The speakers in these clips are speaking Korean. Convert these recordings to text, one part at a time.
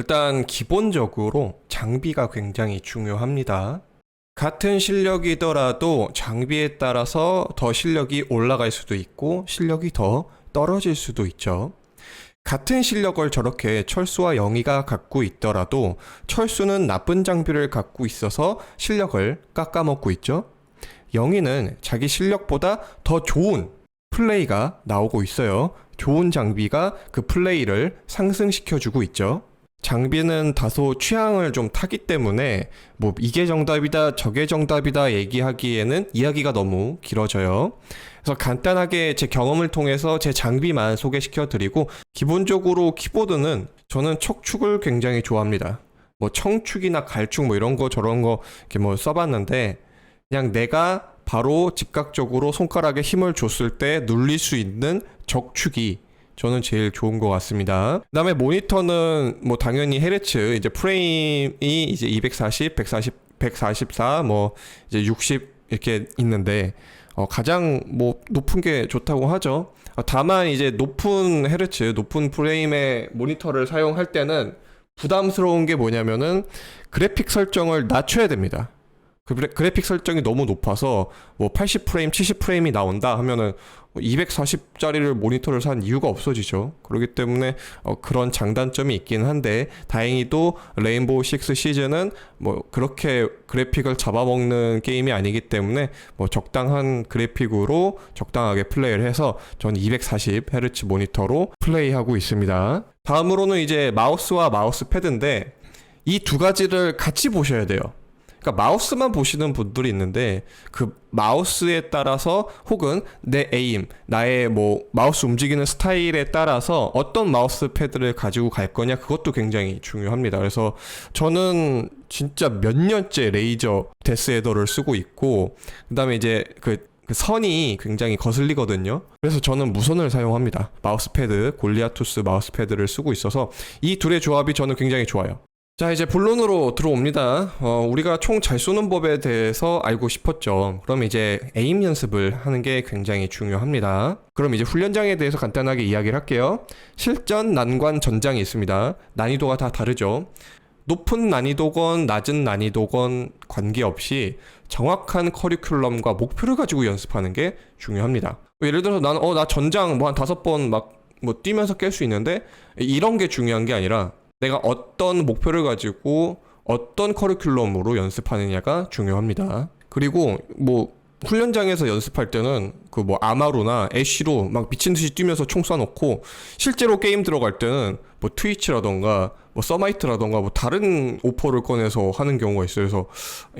일단 기본적으로 장비가 굉장히 중요합니다. 같은 실력이더라도 장비에 따라서 더 실력이 올라갈 수도 있고 실력이 더 떨어질 수도 있죠. 같은 실력을 저렇게 철수와 영희가 갖고 있더라도 철수는 나쁜 장비를 갖고 있어서 실력을 깎아먹고 있죠. 영희는 자기 실력보다 더 좋은 플레이가 나오고 있어요. 좋은 장비가 그 플레이를 상승시켜주고 있죠. 장비는 다소 취향을 좀 타기 때문에 뭐 이게 정답이다 저게 정답이다 얘기하기에는 이야기가 너무 길어져요. 그래서 간단하게 제 경험을 통해서 제 장비만 소개시켜 드리고 기본적으로 키보드는 저는 척축을 굉장히 좋아합니다. 뭐 청축이나 갈축 뭐 이런 거 저런 거 이렇게 뭐 써봤는데 그냥 내가 바로 즉각적으로 손가락에 힘을 줬을 때 눌릴 수 있는 적축이 저는 제일 좋은 것 같습니다. 그다음에 모니터는 뭐 당연히 헤르츠 이제 프레임이 이제 240, 140, 144, 뭐 이제 60 이렇게 있는데 어 가장 뭐 높은 게 좋다고 하죠. 어, 다만 이제 높은 헤르츠, 높은 프레임의 모니터를 사용할 때는 부담스러운 게 뭐냐면은 그래픽 설정을 낮춰야 됩니다. 그 그래- 그래픽 설정이 너무 높아서 뭐 80프레임, 70프레임이 나온다 하면은 240짜리를 모니터를 산 이유가 없어지죠. 그렇기 때문에 어, 그런 장단점이 있긴 한데 다행히도 레인보우 6 시즌은 뭐 그렇게 그래픽을 잡아먹는 게임이 아니기 때문에 뭐 적당한 그래픽으로 적당하게 플레이를 해서 저는 240Hz 모니터로 플레이하고 있습니다. 다음으로는 이제 마우스와 마우스 패드인데 이 두 가지를 같이 보셔야 돼요. 그러니까 마우스만 보시는 분들이 있는데 그 마우스에 따라서 혹은 내 에임, 나의 뭐 마우스 움직이는 스타일에 따라서 어떤 마우스 패드를 가지고 갈 거냐 그것도 굉장히 중요합니다. 그래서 저는 진짜 몇 년째 레이저 데스헤더를 쓰고 있고 그다음에 이제 그그 선이 굉장히 거슬리거든요. 그래서 저는 무선을 사용합니다. 마우스패드, 골리아투스 마우스패드를 쓰고 있어서 이 둘의 조합이 저는 굉장히 좋아요. 자 이제 본론으로 들어옵니다. 어, 우리가 총 잘 쏘는 법에 대해서 알고 싶었죠. 그럼 이제 에임 연습을 하는 게 굉장히 중요합니다. 그럼 이제 훈련장에 대해서 간단하게 이야기를 할게요. 실전, 난관, 전장이 있습니다. 난이도가 다 다르죠. 높은 난이도건 낮은 난이도건 관계없이 정확한 커리큘럼과 목표를 가지고 연습하는 게 중요합니다. 예를 들어서 어나 전장 뭐 한 다섯 번 막 뭐 뛰면서 깰 수 있는데 이런 게 중요한 게 아니라 내가 어떤 목표를 가지고 어떤 커리큘럼으로 연습하느냐가 중요합니다. 그리고 뭐 훈련장에서 연습할 때는 그 뭐 아마루나 애쉬로 막 미친 듯이 뛰면서 총 쏴놓고 실제로 게임 들어갈 때는 뭐 트위치라던가 뭐 서마이트라던가 뭐 다른 오퍼를 꺼내서 하는 경우가 있어요. 그래서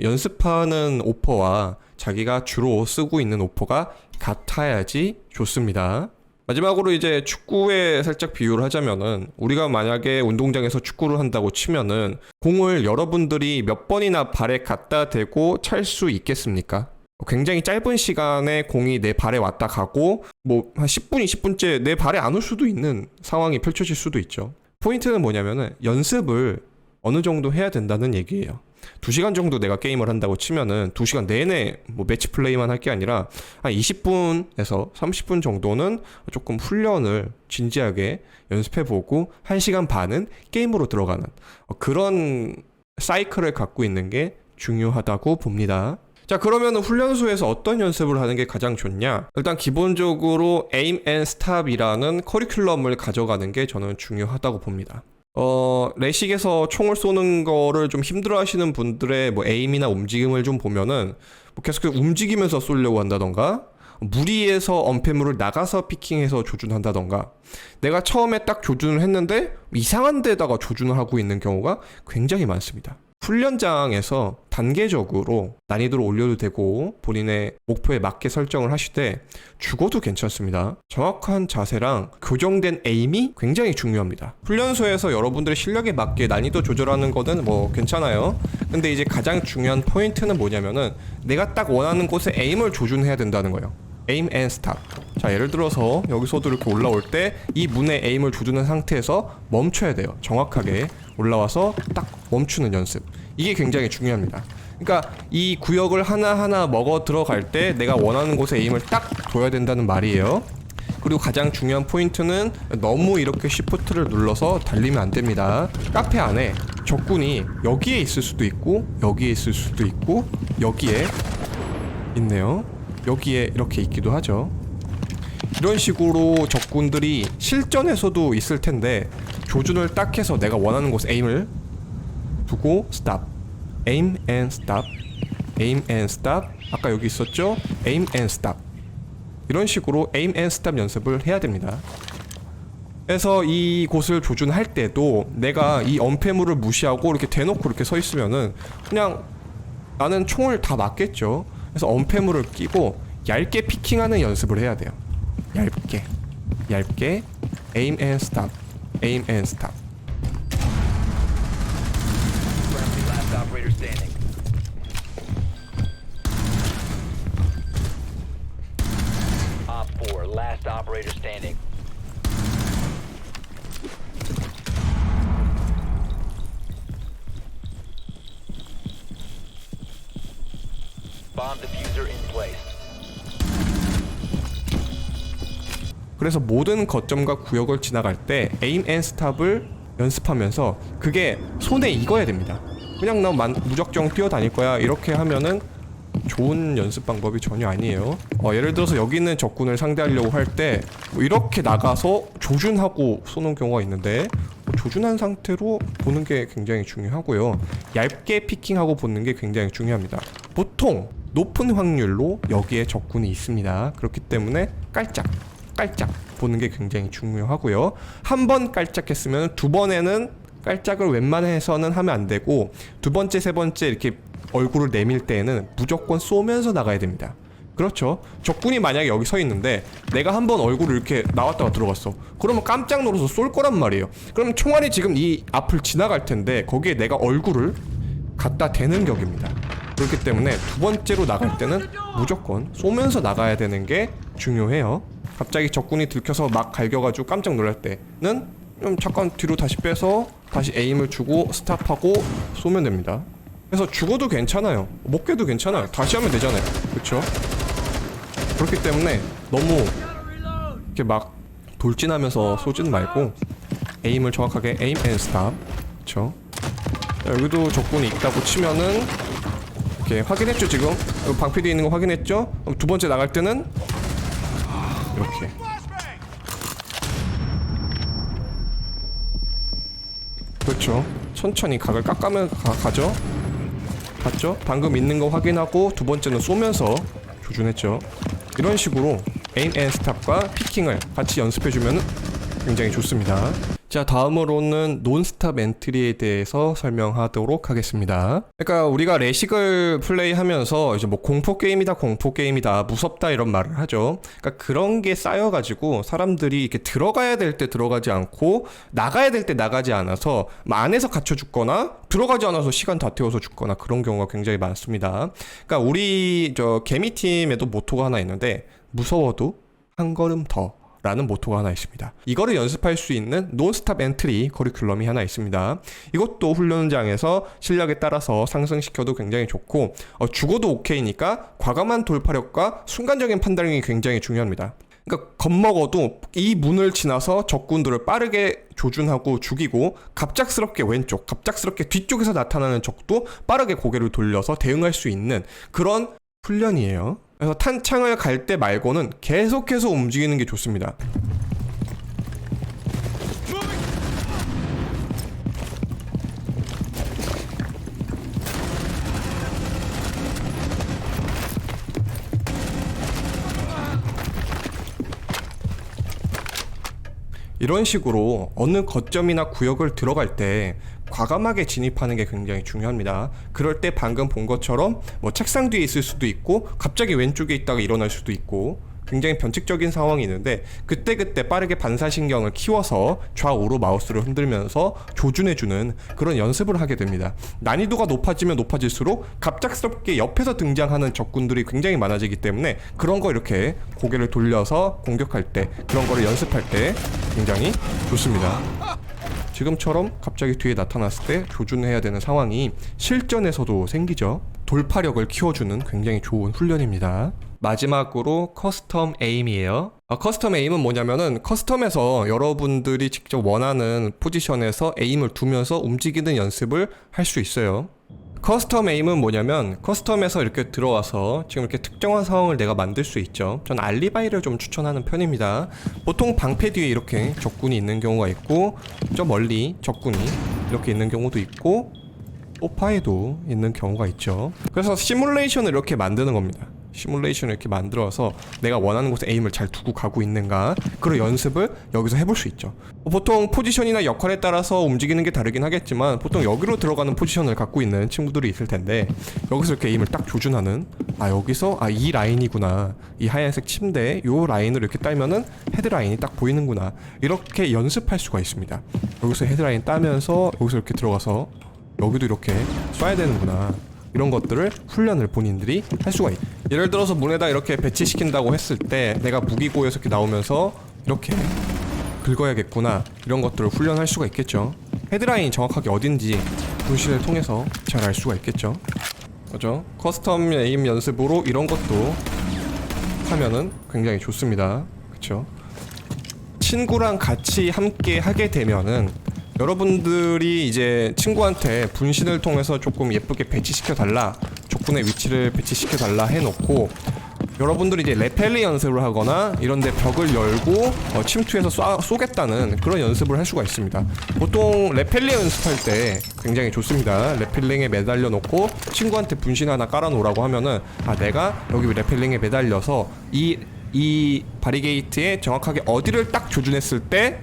연습하는 오퍼와 자기가 주로 쓰고 있는 오퍼가 같아야지 좋습니다. 마지막으로 이제 축구에 살짝 비유를 하자면은 우리가 만약에 운동장에서 축구를 한다고 치면은 공을 여러분들이 몇 번이나 발에 갖다 대고 찰 수 있겠습니까? 굉장히 짧은 시간에 공이 내 발에 왔다 가고 뭐 한 10분, 20분째 내 발에 안 올 수도 있는 상황이 펼쳐질 수도 있죠. 포인트는 뭐냐면은 연습을 어느 정도 해야 된다는 얘기예요. 2시간 정도 내가 게임을 한다고 치면은 2시간 내내 뭐 매치 플레이만 할 게 아니라 한 20분에서 30분 정도는 조금 훈련을 진지하게 연습해 보고 1시간 반은 게임으로 들어가는 어, 그런 사이클을 갖고 있는 게 중요하다고 봅니다. 자 그러면 훈련소에서 어떤 연습을 하는 게 가장 좋냐? 일단 기본적으로 aim and stop이라는 커리큘럼을 가져가는 게 저는 중요하다고 봅니다. 어, 레식에서 총을 쏘는 거를 좀 힘들어 하시는 분들의 뭐 에임이나 움직임을 좀 보면은 뭐 계속 움직이면서 쏘려고 한다던가 무리해서 언패물을 나가서 피킹해서 조준한다던가 내가 처음에 딱 조준을 했는데 이상한 데다가 조준을 하고 있는 경우가 굉장히 많습니다. 훈련장에서 단계적으로 난이도를 올려도 되고 본인의 목표에 맞게 설정을 하시되 죽어도 괜찮습니다. 정확한 자세랑 교정된 에임이 굉장히 중요합니다. 훈련소에서 여러분들의 실력에 맞게 난이도 조절하는 거는 뭐 괜찮아요. 근데 이제 가장 중요한 포인트는 뭐냐면은 내가 딱 원하는 곳에 에임을 조준해야 된다는 거예요. 에임 앤 스탑. 자, 예를 들어서 여기서도 이렇게 올라올 때 이 문에 에임을 조준한 상태에서 멈춰야 돼요. 정확하게 올라와서 딱 멈추는 연습. 이게 굉장히 중요합니다. 그러니까 이 구역을 하나하나 먹어 들어갈 때 내가 원하는 곳에 에임을 딱 둬야 된다는 말이에요. 그리고 가장 중요한 포인트는 너무 이렇게 쉬프트를 눌러서 달리면 안 됩니다. 카페 안에 적군이 여기에 있을 수도 있고 여기에 있을 수도 있고 여기에 있네요. 여기에 이렇게 있기도 하죠. 이런 식으로 적군들이 실전에서도 있을 텐데 조준을 딱 해서 내가 원하는 곳에 에임을 두고 스탑 aim and stop. aim and stop. 아까 여기 있었죠? aim and stop. 이런 식으로 aim and stop 연습을 해야 됩니다. 그래서 이 곳을 조준할 때도 내가 이 엄폐물을 무시하고 이렇게 대놓고 이렇게 서 있으면은 그냥 나는 총을 다 맞겠죠 그래서 엄폐물을 끼고 얇게 피킹하는 연습을 해야 돼요 얇게 얇게 aim and stop aim and stop Friendly last operator standing. Op 4, last operator standing. 그래서 모든 거점과 구역을 지나갈 때 에임 앤 스탑을 연습하면서 그게 손에 익어야 됩니다. 그냥 나 만, 무작정 뛰어다닐 거야 이렇게 하면은 좋은 연습 방법이 전혀 아니에요. 어, 예를 들어서 여기 있는 적군을 상대하려고 할 때 뭐 이렇게 나가서 조준하고 쏘는 경우가 있는데 뭐 조준한 상태로 보는 게 굉장히 중요하고요. 얇게 피킹하고 보는 게 굉장히 중요합니다. 보통 높은 확률로 여기에 적군이 있습니다. 그렇기 때문에 깔짝 깔짝 보는 게 굉장히 중요하고요. 한 번 깔짝했으면 두 번에는 깔짝을 웬만해서는 하면 안 되고 두 번째 세 번째 이렇게 얼굴을 내밀 때에는 무조건 쏘면서 나가야 됩니다. 그렇죠. 적군이 만약에 여기 서 있는데 내가 한 번 얼굴을 이렇게 나왔다가 들어갔어. 그러면 깜짝 놀라서 쏠 거란 말이에요. 그럼 총알이 지금 이 앞을 지나갈 텐데 거기에 내가 얼굴을 갖다 대는 격입니다. 그렇기 때문에 두 번째로 나갈 때는 무조건 쏘면서 나가야 되는 게 중요해요. 갑자기 적군이 들켜서 막 갈겨가지고 깜짝 놀랄 때는 좀 잠깐 뒤로 다시 빼서 다시 에임을 주고 스탑하고 쏘면 됩니다. 그래서 죽어도 괜찮아요. 못 깨도 괜찮아요. 다시 하면 되잖아요. 그렇죠? 그렇기 때문에 너무 이렇게 막 돌진하면서 쏘지는 말고 에임을 정확하게 에임 앤 스탑. 그렇죠? 자, 여기도 적군이 있다고 치면은 이렇게 확인했죠 지금? 여기 방패 뒤에 있는 거 확인했죠? 그럼 두 번째 나갈 때는? 이렇게. 그렇죠. 천천히 각을 깎아면 가, 가죠? 갔죠? 방금 있는 거 확인하고 두 번째는 쏘면서 조준했죠. 이런 식으로 에임 앤 스탑과 피킹을 같이 연습해주면 굉장히 좋습니다 자 다음으로는 논스탑 엔트리에 대해서 설명하도록 하겠습니다. 그러니까 우리가 레식을 플레이하면서 이제 뭐 공포 게임이다 공포 게임이다 무섭다 이런 말을 하죠. 그러니까 그런 게 쌓여가지고 사람들이 이렇게 들어가야 될 때 들어가지 않고 나가야 될 때 나가지 않아서 뭐 안에서 갇혀 죽거나 들어가지 않아서 시간 다 태워서 죽거나 그런 경우가 굉장히 많습니다. 그러니까 우리 저 개미 팀에도 모토가 하나 있는데 무서워도 한 걸음 더. 라는 모토가 하나 있습니다. 이거를 연습할 수 있는 논스탑 엔트리 커리큘럼이 하나 있습니다. 이것도 훈련장에서 실력에 따라서 상승시켜도 굉장히 좋고 어, 죽어도 오케이니까 과감한 돌파력과 순간적인 판단력이 굉장히 중요합니다. 그러니까 겁먹어도 이 문을 지나서 적군들을 빠르게 조준하고 죽이고 갑작스럽게 왼쪽, 갑작스럽게 뒤쪽에서 나타나는 적도 빠르게 고개를 돌려서 대응할 수 있는 그런 훈련이에요. 그래서 탄창을 갈 때 말고는 계속해서 움직이는 게 좋습니다. 이런 식으로 어느 거점이나 구역을 들어갈 때 과감하게 진입하는 게 굉장히 중요합니다. 그럴 때 방금 본 것처럼 뭐 책상 뒤에 있을 수도 있고 갑자기 왼쪽에 있다가 일어날 수도 있고 굉장히 변칙적인 상황이 있는데 그때그때 빠르게 반사신경을 키워서 좌우로 마우스를 흔들면서 조준해주는 그런 연습을 하게 됩니다. 난이도가 높아지면 높아질수록 갑작스럽게 옆에서 등장하는 적군들이 굉장히 많아지기 때문에 그런 거 이렇게 고개를 돌려서 공격할 때 그런 거를 연습할 때 굉장히 좋습니다. 지금처럼 갑자기 뒤에 나타났을 때 조준해야 되는 상황이 실전에서도 생기죠. 돌파력을 키워주는 굉장히 좋은 훈련입니다. 마지막으로 커스텀 에임이에요. 아, 커스텀 에임은 뭐냐면은 커스텀에서 여러분들이 직접 원하는 포지션에서 에임을 두면서 움직이는 연습을 할 수 있어요. 커스텀 에임은 뭐냐면 커스텀에서 이렇게 들어와서 지금 이렇게 특정한 상황을 내가 만들 수 있죠. 전 알리바이를 좀 추천하는 편입니다. 보통 방패 뒤에 이렇게 적군이 있는 경우가 있고 저 멀리 적군이 이렇게 있는 경우도 있고 오파에도 있는 경우가 있죠. 그래서 시뮬레이션을 이렇게 만드는 겁니다. 시뮬레이션을 이렇게 만들어서 내가 원하는 곳에 에임을 잘 두고 가고 있는가 그런 연습을 여기서 해볼 수 있죠. 보통 포지션이나 역할에 따라서 움직이는 게 다르긴 하겠지만 보통 여기로 들어가는 포지션을 갖고 있는 친구들이 있을 텐데 여기서 이렇게 에임을 딱 조준하는 아 여기서 아 이 라인이구나 이 하얀색 침대 요 라인을 이렇게 따면은 헤드 라인이 딱 보이는구나 이렇게 연습할 수가 있습니다. 여기서 헤드 라인 따면서 여기서 이렇게 들어가서 여기도 이렇게 쏴야 되는구나. 이런 것들을 훈련을 본인들이 할 수가 있. 예를 들어서 문에다 이렇게 배치시킨다고 했을 때 내가 무기고에서 이렇게 나오면서 이렇게 긁어야겠구나. 이런 것들을 훈련할 수가 있겠죠. 헤드라인이 정확하게 어딘지 분실을 통해서 잘 알 수가 있겠죠. 그죠? 커스텀 에임 연습으로 이런 것도 하면은 굉장히 좋습니다. 그쵸? 친구랑 같이 함께 하게 되면은 여러분들이 이제 친구한테 분신을 통해서 조금 예쁘게 배치시켜 달라 적군의 위치를 배치시켜 달라 해놓고 여러분들이 이제 레펠리 연습을 하거나 이런데 벽을 열고 어, 침투해서 쏴, 쏘겠다는 그런 연습을 할 수가 있습니다. 보통 레펠리 연습할 때 굉장히 좋습니다. 레펠링에 매달려 놓고 친구한테 분신 하나 깔아 놓으라고 하면은 아 내가 여기 레펠링에 매달려서 이 이 바리게이트에 정확하게 어디를 딱 조준했을 때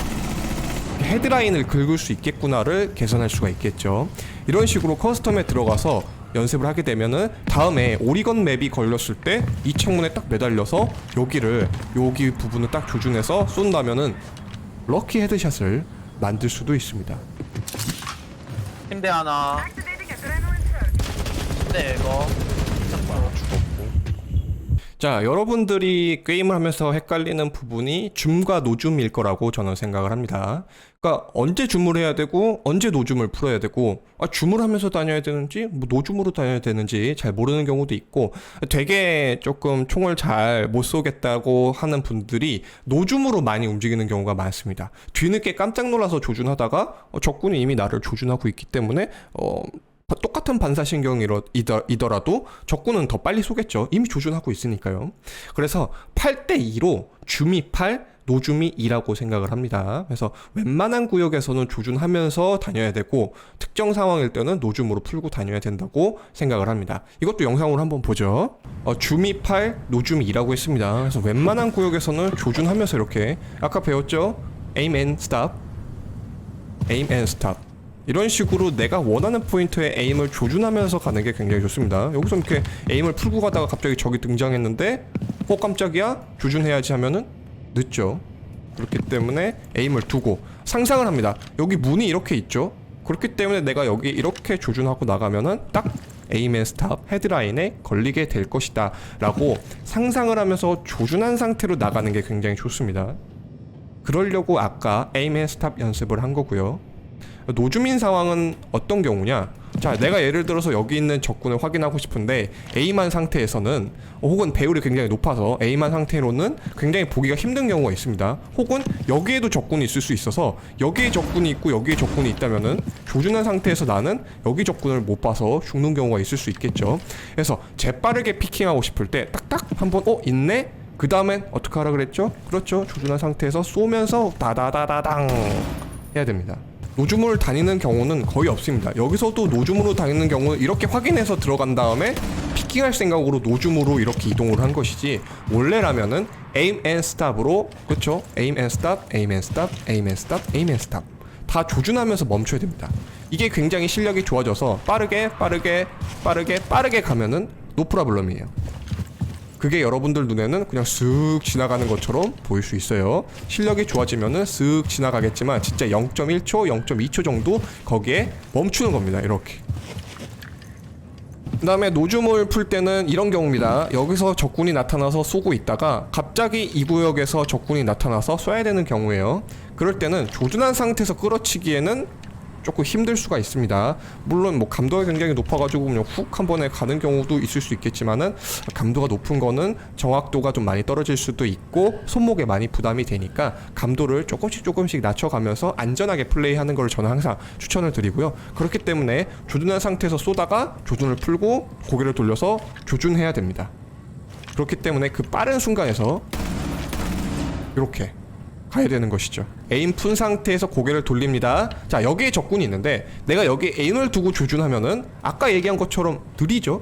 헤드라인을 긁을 수 있겠구나를 개선할 수가 있겠죠. 이런 식으로 커스텀에 들어가서 연습을 하게 되면은 다음에 오리건 맵이 걸렸을 때 이 창문에 딱 매달려서 여기를 여기 부분을 딱 조준해서 쏜다면은 럭키 헤드샷을 만들 수도 있습니다. 침대 하나 침대 이거 자, 여러분들이 게임을 하면서 헷갈리는 부분이 줌과 노줌일 거라고 저는 생각을 합니다. 그러니까 언제 줌을 해야 되고 언제 노줌을 풀어야 되고 아, 줌을 하면서 다녀야 되는지 뭐 노줌으로 다녀야 되는지 잘 모르는 경우도 있고 되게 조금 총을 잘 못 쏘겠다고 하는 분들이 노줌으로 많이 움직이는 경우가 많습니다. 뒤늦게 깜짝 놀라서 조준하다가 어, 적군이 이미 나를 조준하고 있기 때문에 어 똑같은 반사신경이더라도 적군은 더 빨리 쏘겠죠. 이미 조준하고 있으니까요. 그래서 8대2로 줌이 8, 노줌이 2라고 생각을 합니다. 그래서 웬만한 구역에서는 조준하면서 다녀야 되고 특정 상황일 때는 노줌으로 풀고 다녀야 된다고 생각을 합니다. 이것도 영상으로 한번 보죠. 어, 줌이 8, 노줌이 2라고 했습니다. 그래서 웬만한 구역에서는 조준하면서 이렇게 아까 배웠죠? aim stop, aim and stop. 이런 식으로 내가 원하는 포인트에 에임을 조준하면서 가는 게 굉장히 좋습니다. 여기서 이렇게 에임을 풀고 가다가 갑자기 적이 등장했는데 어 깜짝이야 조준해야지 하면은 늦죠. 그렇기 때문에 에임을 두고 상상을 합니다. 여기 문이 이렇게 있죠. 그렇기 때문에 내가 여기 이렇게 조준하고 나가면은 딱 에임 앤 스탑 헤드라인에 걸리게 될 것이다 라고 상상을 하면서 조준한 상태로 나가는 게 굉장히 좋습니다. 그러려고 아까 에임 앤 스탑 연습을 한 거고요. 노주민 상황은 어떤 경우냐? 자, 내가 예를 들어서 여기 있는 적군을 확인하고 싶은데 A만 상태에서는 혹은 배율이 굉장히 높아서 A만 상태로는 굉장히 보기가 힘든 경우가 있습니다. 혹은 여기에도 적군이 있을 수 있어서 여기에 적군이 있고 여기에 적군이 있다면은 조준한 상태에서 나는 여기 적군을 못 봐서 죽는 경우가 있을 수 있겠죠. 그래서 재빠르게 피킹하고 싶을 때 딱딱 한번 어 있네. 그 다음엔 어떻게 하라 그랬죠? 그렇죠. 조준한 상태에서 쏘면서 다다다다당 해야 됩니다. 노줌을 다니는 경우는 거의 없습니다. 여기서도 노줌으로 다니는 경우는 이렇게 확인해서 들어간 다음에 피킹할 생각으로 노줌으로 이렇게 이동을 한 것이지 원래라면은 aim and stop으로 그렇죠? aim and stop, aim and stop, aim and stop, aim and stop 다 조준하면서 멈춰야 됩니다. 이게 굉장히 실력이 좋아져서 빠르게 빠르게 빠르게 빠르게 가면은 노프라블럼이에요. 그게 여러분들 눈에는 그냥 쓱 지나가는 것처럼 보일 수 있어요. 실력이 좋아지면은 쓱 지나가겠지만 진짜 0.1초, 0.2초 정도 거기에 멈추는 겁니다. 이렇게. 그 다음에 노줌을 풀 때는 이런 경우입니다. 여기서 적군이 나타나서 쏘고 있다가 갑자기 이 구역에서 적군이 나타나서 쏴야 되는 경우예요. 그럴 때는 조준한 상태에서 끌어치기에는 조금 힘들 수가 있습니다. 물론 뭐 감도가 굉장히 높아가지고 그냥 훅 한 번에 가는 경우도 있을 수 있겠지만은 감도가 높은 거는 정확도가 좀 많이 떨어질 수도 있고 손목에 많이 부담이 되니까 감도를 조금씩 조금씩 낮춰가면서 안전하게 플레이하는 걸 저는 항상 추천을 드리고요. 그렇기 때문에 조준한 상태에서 쏘다가 조준을 풀고 고개를 돌려서 조준해야 됩니다. 그렇기 때문에 그 빠른 순간에서 이렇게 가야 되는 것이죠. 에임 푼 상태에서 고개를 돌립니다. 자, 여기에 적군이 있는데 내가 여기 에임을 두고 조준하면은 아까 얘기한 것처럼 느리죠.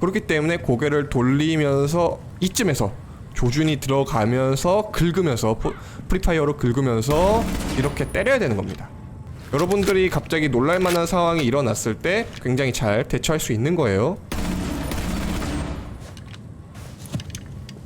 그렇기 때문에 고개를 돌리면서 이쯤에서 조준이 들어가면서 긁으면서 포- 프리파이어로 긁으면서 이렇게 때려야 되는 겁니다. 여러분들이 갑자기 놀랄만한 상황이 일어났을 때 굉장히 잘 대처할 수 있는 거예요.